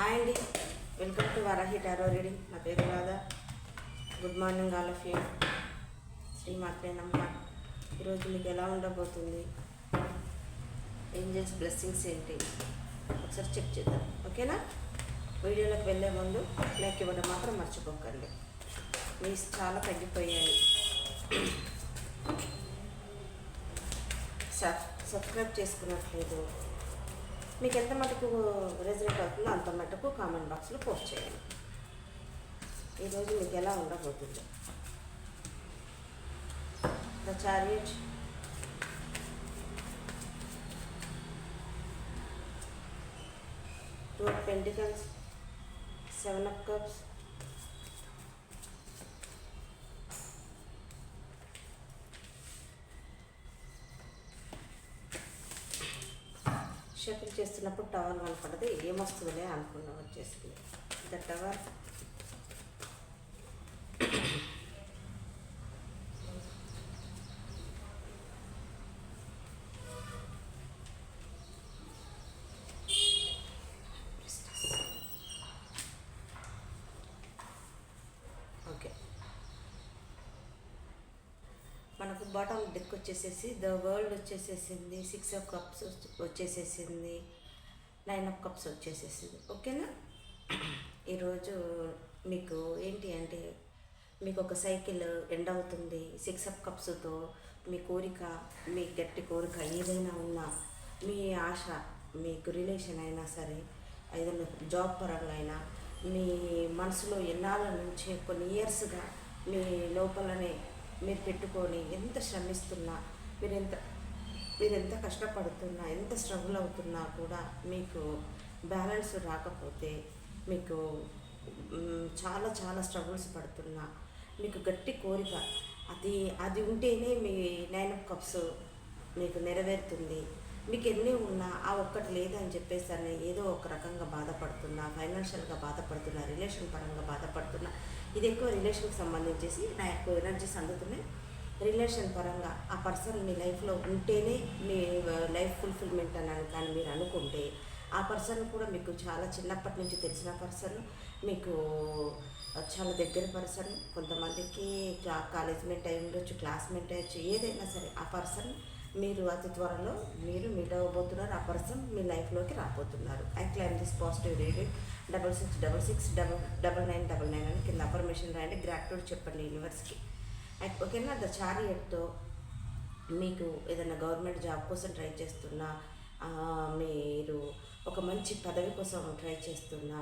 Hi అండి. Welcome to Varahi tarot reading. నా పేరు Radha. Good morning all of you. శ్రీమాత్రే నమ్మ ఈరోజు మీకు ఎలా ఉండబోతుంది? ఏంజల్స్ బ్లెస్సింగ్స్ ఏంటి? ఒకసారి చెక్ చేద్దాం. ఓకేనా? వీడియోలోకి వెళ్ళే ముందు లైక్ ఇవ్వడం మాత్రం మర్చిపోకండి. మీ చాలా తగ్గిపోయాయి. సబ్ సబ్స్క్రైబ్ చేసుకున్నట్లేదు మీకు ఎంత మటుకు రెజనేట్ అవుతుందో అంత మటుకు కామెంట్ బాక్స్లో పోస్ట్ చేయండి. ఈరోజు మీకు ఎలా ఉండబోతుంది. The chariot two of pentacles seven of cups shuffle చేస్తున్నప్పుడు టవర్ కనపడదు ఏమొస్తుందిలే అనుకున్నాం వచ్చేసింది ద టవర్ ఓకే మనకు బాటమ్ డెక్ వచ్చేసేసి ద వరల్డ్ వచ్చేసేసింది సిక్స్ ఆఫ్ కప్స్ వచ్చేసేసింది నైన్ ఆఫ్ కప్స్ వచ్చేసేసింది. ఓకేనా? ఈరోజు మీకు ఏంటి అంటే మీకు ఒక సైకిల్ ఎండ్ అవుతుంది. సిక్స్ ఆఫ్ కప్స్తో మీ కోరిక మీ గట్టి కోరిక ఏదైనా ఉన్నా మీ ఆశ మీకు రిలేషన్ అయినా సరే ఏదైనా జాబ్ పరంగా అయినా మీ మనసులో ఎన్నాళ్ళ నుంచి కొన్ని ఇయర్స్గా మీ లోపలనే మీరు పెట్టుకొని ఎంత శ్రమిస్తున్నా మీరు ఎంత మీరు ఎంత కష్టపడుతున్నా ఎంత స్ట్రగుల్ అవుతున్నా కూడా మీకు బ్యాలెన్స్ రాకపోతే మీకు చాలా చాలా స్ట్రగుల్స్ పడుతున్నా మీకు గట్టి కోరిక అది అది ఉంటేనే మీ నైన్ ఆఫ్ కప్స్ మీకు నెరవేరుతుంది. మీకు ఎన్ని ఉన్నా ఆ ఒక్కటి లేదని చెప్పేసి అని ఏదో ఒక రకంగా బాధపడుతున్నా ఫైనాన్షియల్గా బాధపడుతున్నా రిలేషన్ పరంగా బాధపడుతున్నా ఇది ఎక్కువ రిలేషన్కి సంబంధించేసి నా ఎక్కువ ఎనర్జీస్ అందుతున్నాయి రిలేషన్ పరంగా ఆ పర్సన్ మీ లైఫ్లో ఉంటేనే మీ లైఫ్ ఫుల్ఫిల్మెంట్ అని కానీ మీరు అనుకుంటే ఆ పర్సన్ కూడా మీకు చాలా చిన్నప్పటి నుంచి తెలిసిన పర్సన్ మీకు చాలా దగ్గర పర్సన్ కొంతమందికి క్లా కాలేజ్మేట్ అయి ఉండొచ్చు క్లాస్మేట్ అయ్యొచ్చు ఏదైనా సరే ఆ పర్సన్ మీరు అతి త్వరలో మీరు మీట్ అవ్వబోతున్నారు. ఆ పర్సన్ మీ లైఫ్లోకి రాబోతున్నారు. I claim this positive radio double six double six double double nine double nine అని కింద అఫర్మేషన్ రాయండి. గ్రాట్యూడ్ చెప్పండి యూనివర్స్కి ఓకేనా ద చారియట్తో మీకు ఏదైనా గవర్నమెంట్ జాబ్ కోసం ట్రై చేస్తున్నా మీరు ఒక మంచి పదవి కోసం ట్రై చేస్తున్నా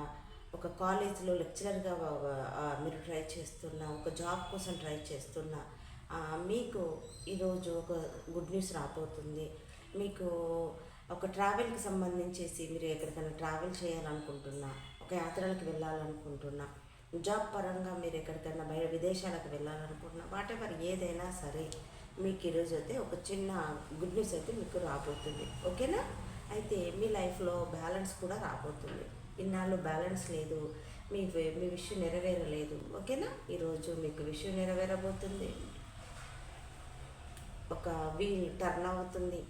ఒక కాలేజ్లో లెక్చరర్గా మీరు ట్రై చేస్తున్నా ఒక జాబ్ కోసం ట్రై చేస్తున్నా మీకు ఈరోజు ఒక గుడ్ న్యూస్ రాబోతుంది. మీకు ఒక ట్రావెల్కి సంబంధించేసి మీరు ఎక్కడికైనా ట్రావెల్ చేయాలనుకుంటున్నా ఒక యాత్రలకు వెళ్ళాలనుకుంటున్నా జాబ్ పరంగా మీరు ఎక్కడికైనా బయట విదేశాలకు వెళ్ళాలనుకుంటున్నా వాటెవర్ ఏదైనా సరే మీకు ఈరోజు అయితే ఒక చిన్న గుడ్ న్యూస్ అయితే మీకు రాబోతుంది. ఓకేనా? అయితే మీ లైఫ్లో బ్యాలెన్స్ కూడా రాబోతుంది. ఇన్నాళ్ళు బ్యాలెన్స్ లేదు మీ మీ విషయం నెరవేరలేదు. ఓకేనా? ఈరోజు మీకు విషయం నెరవేరబోతుంది. ఒక వీల్ టర్న్ అవుతుంది.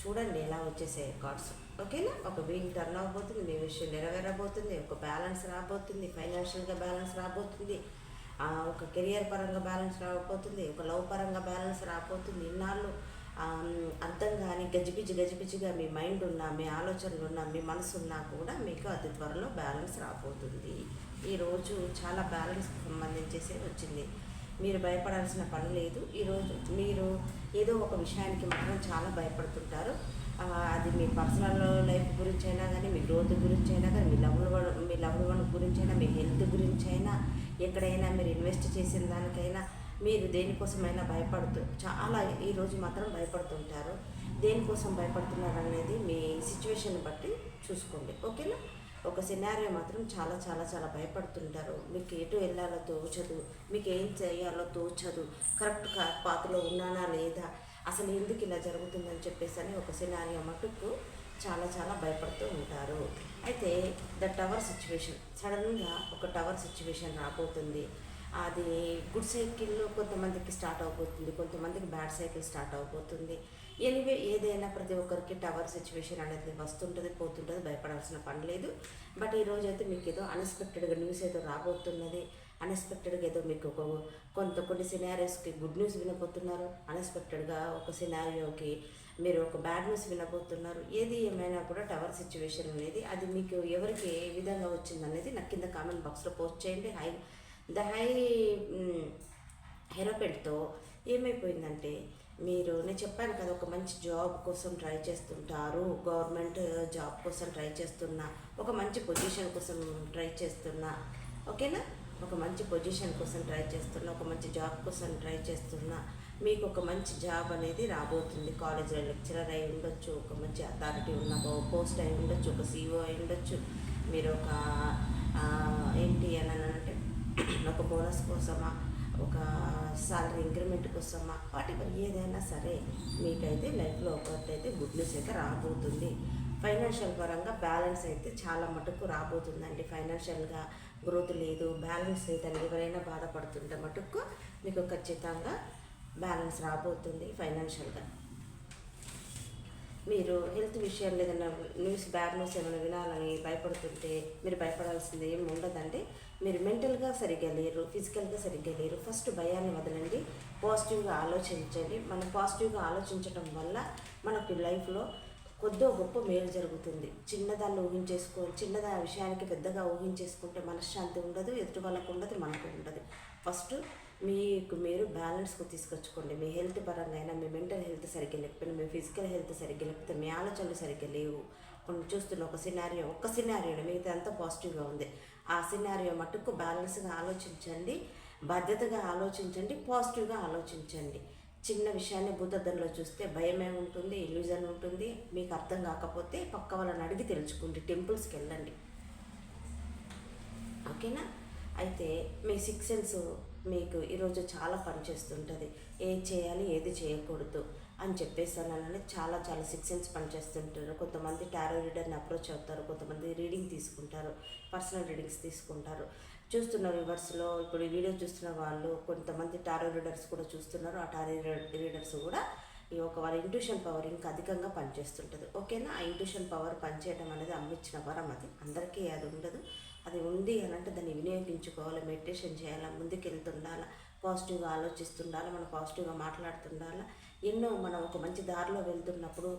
చూడండి ఎలా వచ్చేసాయి కార్డ్స్. ఓకేనా? ఒక వీల్ టర్న్ అవబోతుంది మీ విషయం నెరవేరబోతుంది ఒక బ్యాలెన్స్ రాబోతుంది ఫైనాన్షియల్గా బ్యాలెన్స్ రాబోతుంది ఒక కెరియర్ పరంగా బ్యాలెన్స్ రాబోతుంది ఒక లవ్ పరంగా బ్యాలెన్స్ రాబోతుంది. ఇన్నాళ్ళు అర్థం కానీ గజిబిజి గజిబిజిగా మీ మైండ్ ఉన్నా మీ ఆలోచనలు ఉన్నా మీ మనసు ఉన్నా కూడా మీకు అతి త్వరలో బ్యాలెన్స్ రాబోతుంది. ఈరోజు చాలా బ్యాలెన్స్కి సంబంధించేసి వచ్చింది. మీరు భయపడాల్సిన పని లేదు. ఈరోజు మీరు ఏదో ఒక విషయానికి మాత్రం చాలా భయపడుతుంటారు. అది మీ పర్సనల్ లైఫ్ గురించి అయినా కానీ మీ గ్రోత్ గురించి అయినా కానీ మీ లవ్డ్ వన్ మీ లవ్డ్ వన్ గురించి అయినా మీ హెల్త్ గురించి అయినా ఎక్కడైనా మీరు ఇన్వెస్ట్ చేసిన దానికైనా మీరు దేనికోసమైనా భయపడుతూ చాలా ఈరోజు మాత్రం భయపడుతుంటారు. దేనికోసం భయపడుతున్నారు అనేది మీ సిచ్యువేషన్ బట్టి చూసుకోండి. ఓకేనా? ఒక సినారియో మాత్రం చాలా చాలా చాలా భయపడుతుంటారు. మీకు ఎటు వెళ్ళాలో తోచదు. మీకు ఏం చేయాలో తోచదు. కరెక్ట్ పాతలో ఉన్నానా లేదా? అసలు ఎందుకు ఇలా జరుగుతుందని చెప్పేసి అని ఒక సినారియో మటుకు చాలా చాలా భయపడుతూ ఉంటారు. అయితే ద టవర్ సిచ్యువేషన్ సడన్గా ఒక టవర్ సిచ్యువేషన్ రాబోతుంది. అది గుడ్ సైకిల్ కొంతమందికి స్టార్ట్ అవబోతుంది. కొంతమందికి బ్యాడ్ సైకిల్ స్టార్ట్ అవబోతుంది. ఎనివే ఏదైనా ప్రతి ఒక్కరికి టవర్ సిచ్యువేషన్ అనేది వస్తుంటుంది పోతుంటుంది భయపడాల్సిన పని లేదు. బట్ ఈరోజు అయితే మీకు ఏదో అన్ఎక్స్పెక్టెడ్గా న్యూస్ ఏదో రాబోతున్నది. అన్ఎక్స్పెక్టెడ్గా ఏదో మీకు ఒక కొంత కొన్ని సినారియోస్కి గుడ్ న్యూస్ వినబోతున్నారు. అన్ఎక్స్పెక్టెడ్గా ఒక సినారియోకి మీరు ఒక బ్యాడ్ న్యూస్ వినబోతున్నారు. ఏది ఏమైనా కూడా టవర్ సిచ్యువేషన్ అనేది అది మీకు ఎవరికి ఏ విధంగా వచ్చింది అనేది నాకు కింద కామెంట్ బాక్స్లో పోస్ట్ చేయండి. హై ద హై హెరోపెట్తో ఏమైపోయిందంటే మీరు నేను చెప్పాను కదా ఒక మంచి జాబ్ కోసం ట్రై చేస్తుంటారు గవర్నమెంట్ జాబ్ కోసం ట్రై చేస్తున్నా ఒక మంచి పొజిషన్ కోసం ట్రై చేస్తున్నా ఓకేనా? ఒక మంచి పొజిషన్ కోసం ట్రై చేస్తున్నా ఒక మంచి జాబ్ కోసం ట్రై చేస్తున్నా మీకు ఒక మంచి జాబ్ అనేది రాబోతుంది. కాలేజీలో లెక్చరర్ అయి ఉండొచ్చు ఒక మంచి అథారిటీ ఉన్న పోస్ట్ అయి ఉండొచ్చు ఒక సీఓ అయి ఉండొచ్చు మీరు ఒక ఏంటి అని అంటే ఒక బోనస్ కోసమా ఒక సాలరీ ఇంక్రిమెంట్ కోసమా వాటి ఏదైనా సరే మీకైతే లైఫ్లో ఒకటైతే గుడ్ న్యూస్ అయితే రాబోతుంది. ఫైనాన్షియల్ పరంగా బ్యాలెన్స్ అయితే చాలా మటుకు రాబోతుందండి. ఫైనాన్షియల్గా గ్రోత్ లేదు బ్యాలెన్స్ లేదని ఎవరైనా బాధపడుతుంటే మటుకు మీకు ఖచ్చితంగా బ్యాలెన్స్ రాబోతుంది ఫైనాన్షియల్గా మీరు హెల్త్ విషయంలో ఏదైనా న్యూస్ బ్యాడ్ న్యూస్ ఏమైనా వినాలని భయపడుతుంటే మీరు భయపడాల్సింది ఏమి ఉండదండి. మీరు మెంటల్గా సరిగ్గా లేరు ఫిజికల్గా సరిగ్గా లేరు ఫస్ట్ భయాన్ని వదలండి. పాజిటివ్గా ఆలోచించండి. మనం పాజిటివ్గా ఆలోచించడం వల్ల మనకు లైఫ్లో కొద్దో గొప్ప మేలు జరుగుతుంది. చిన్నదాన్ని ఊహించేసుకో చిన్నదా విషయానికి పెద్దగా ఊహించేసుకుంటే మనశ్శాంతి ఉండదు ఎదుటి వాళ్ళకు ఉండదు మనకు ఉండదు. ఫస్ట్ మీకు మీరు బ్యాలెన్స్కు తీసుకొచ్చుకోండి. మీ హెల్త్ పరంగా అయినా మీ మెంటల్ హెల్త్ సరిగ్గా లేకపోయినా మీ ఫిజికల్ హెల్త్ సరిగ్గా లేకపోతే మీ ఆలోచనలు సరిగ్గా లేవు. కొన్ని చూస్తున్న ఒక సినారియో ఒక్క సినారియో మిగతా అంతా పాజిటివ్గా ఉంది. ఆ సినారియో మటుకు బ్యాలెన్స్గా ఆలోచించండి. బాధ్యతగా ఆలోచించండి. పాజిటివ్గా ఆలోచించండి. చిన్న విషయాన్ని భూతద్దంలో చూస్తే భయమే ఉంటుంది ఇల్యూజన్ ఉంటుంది. మీకు అర్థం కాకపోతే పక్క వాళ్ళని అడిగి తెలుసుకోండి. టెంపుల్స్కి వెళ్ళండి. ఓకేనా అయితే మీ సిక్స్ సెన్స్ మీకు ఈరోజు చాలా పనిచేస్తుంటుంది ఏది చేయాలి ఏది చేయకూడదు అని చెప్పేసానని చాలా చాలా సిక్స్ సెన్స్ పనిచేస్తుంటారు కొంతమంది టారో రీడర్ని అప్రోచ్ అవుతారు కొంతమంది రీడింగ్ తీసుకుంటారు పర్సనల్ రీడింగ్స్ తీసుకుంటారు. చూస్తున్న వ్యూవర్స్లో ఇప్పుడు ఈ వీడియో చూస్తున్న వాళ్ళు కొంతమంది టారో రీడర్స్ కూడా చూస్తున్నారు. ఆ టారో రీడర్స్ కూడా ఈ ఒక వాళ్ళ ఇంట్యూషన్ పవర్ ఇంకా అధికంగా పనిచేస్తుంటుంది. ఓకేనా? ఆ ఇంట్యూషన్ పవర్ పనిచేయడం అనేది అమ్మిచ్చిన వరం అది. అందరికీ అది ఉండదు. అది ఉంది అని అంటే దాన్ని వినియోగించుకోవాలి మెడిటేషన్ చేయాలా ముందుకెళ్తుండాలా పాజిటివ్గా ఆలోచిస్తుండాలా మనం పాజిటివ్గా మాట్లాడుతుండాలా. ఎన్నో మనం ఒక మంచి దారిలో వెళ్తున్నప్పుడు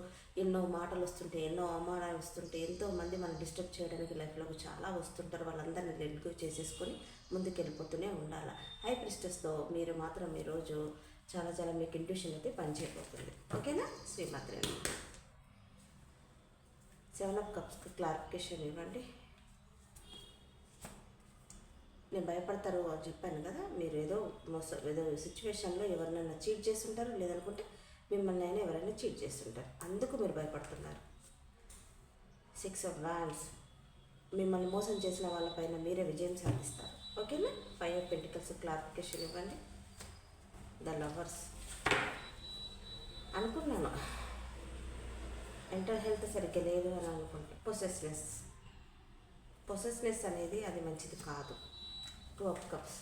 ఎన్నో మాటలు వస్తుంటే ఎన్నో అవమానాలు వస్తుంటే ఎంతో మంది మనం డిస్టర్బ్ చేయడానికి లైఫ్లోకి చాలా వస్తుంటారు. వాళ్ళందరినీ లెడ్ చేసేసుకొని ముందుకెళ్ళిపోతూనే ఉండాలి. హై ప్రిస్టెస్తో మీరు మాత్రం ఈరోజు చాలా చాలా మీకు ఇంట్యూషన్ అయితే పనిచేయబోతుంది. ఓకేనా? శ్రీమాత్రి సెవెన్ ఆఫ్ కప్స్కి క్లారిఫికేషన్ ఇవ్వండి. నేను భయపడతారు అని చెప్పాను కదా మీరు ఏదో మోస ఏదో సిచ్యువేషన్లో ఎవరినైనా చీట్ చేస్తుంటారు లేదనుకుంటే మిమ్మల్ని అయినా ఎవరైనా చీట్ చేస్తుంటారు. అందుకు మీరు భయపడుతున్నారు. సిక్స్ ఆఫ్ వాన్స్ మిమ్మల్ని మోసం చేసిన వాళ్ళపైన మీరే విజయం సాధిస్తారు. ఓకేనా ఫైవ్ ఆఫ్ పెంటికల్స్ క్లారిఫికేషన్ ఇవ్వండి. ద లవర్స్ అనుకున్నాను. మెంటల్ హెల్త్ సరిగ్గా లేదు అని అనుకుంటే. పొసెస్నెస్ పొసెస్నెస్ అనేది అది మంచిది కాదు. Two of cups.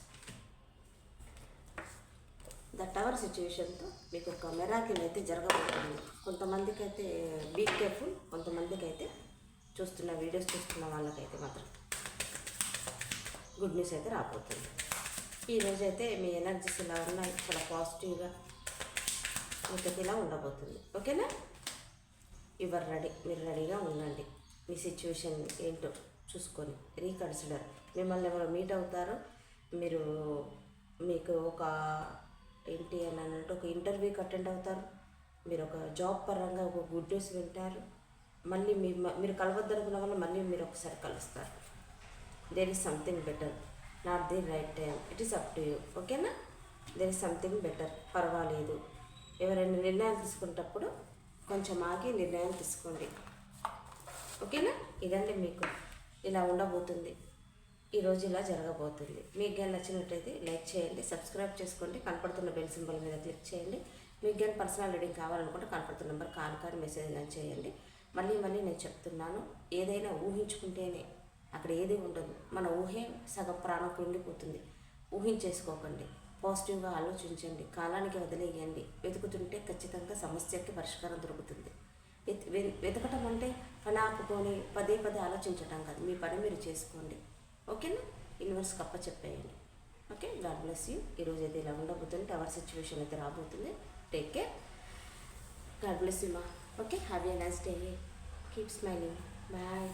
The tower సిచ్యువేషన్తో మీకు ఒక మెరాకిల్ అయితే జరగబోతుంది. కొంతమందికి అయితే బీ కేర్ఫుల్ కొంతమందికి అయితే చూస్తున్న వీడియోస్ చూస్తున్న వాళ్ళకైతే మాత్రం గుడ్ న్యూస్ అయితే రాబోతుంది. ఈరోజు అయితే మీ ఎనర్జీస్ ఇలా ఉన్నాయి చాలా పాజిటివ్గా మీకు ఇలా ఉండబోతుంది. ఓకేనా? యువర్ రెడీ మీరు రెడీగా ఉండండి. మీ సిచ్యువేషన్ ఏంటో. చూసుకొని రీకన్సిడర్. మిమ్మల్ని ఎవరు మీట్ అవుతారో? మీరు మీకు ఒక ఏంటి అని అన్నట్టు ఒక ఇంటర్వ్యూకి అటెండ్ అవుతారు. మీరు ఒక జాబ్ పరంగా ఒక గుడ్ న్యూస్ వింటారు. మళ్ళీ మీ మీరు కలవద్దనుకున్న వల్ల మళ్ళీ మీరు ఒకసారి కలుస్తారు. There is something better not the right time it is up to you ఓకేనా? దేర్ ఇస్ సంథింగ్ బెటర్ పర్వాలేదు. ఎవరైనా నిర్ణయం తీసుకునేటప్పుడు కొంచెం ఆగి నిర్ణయం తీసుకోండి. ఓకేనా? ఇదండి మీకు. ఇలా ఉండబోతుంది. ఈరోజు ఇలా జరగబోతుంది. మీకు కానీ నచ్చినట్టయితే లైక్ చేయండి సబ్స్క్రైబ్ చేసుకోండి కనపడుతున్న బెల్ సింబల్ మీద క్లిక్ చేయండి. మీకు కానీ పర్సనల్ రీడింగ్ కావాలనుకుంటే కనపడుతున్న నెంబర్ కాల్ కానీ మెసేజ్ కానీ చేయండి. మళ్ళీ మళ్ళీ నేను చెప్తున్నాను ఏదైనా ఊహించుకుంటేనే అక్కడ ఏది ఉండదు. మన ఊహే సగం ప్రాణం కుండిపోతుంది ఊహించేసుకోకండి. పాజిటివ్గా ఆలోచించండి. కాలానికి వదిలేయండి. వెతుకుతుంటే ఖచ్చితంగా సమస్యకి పరిష్కారం దొరుకుతుంది. వెతకటం అంటే పని ఆపుకొని పదే పదే ఆలోచించటం కాదు. మీ పని మీరు చేసుకోండి. ఓకేనా? యూనివర్స్ కప్ప చెప్పేయండి. ఓకే? God bless you. ఈరోజు అయితే ఇలా ఉండబోతుంది. టవర్ సిచ్యువేషన్ అయితే రాబోతుంది. Take care. God bless you మా. Okay? Have a nice day. Keep smiling. Bye.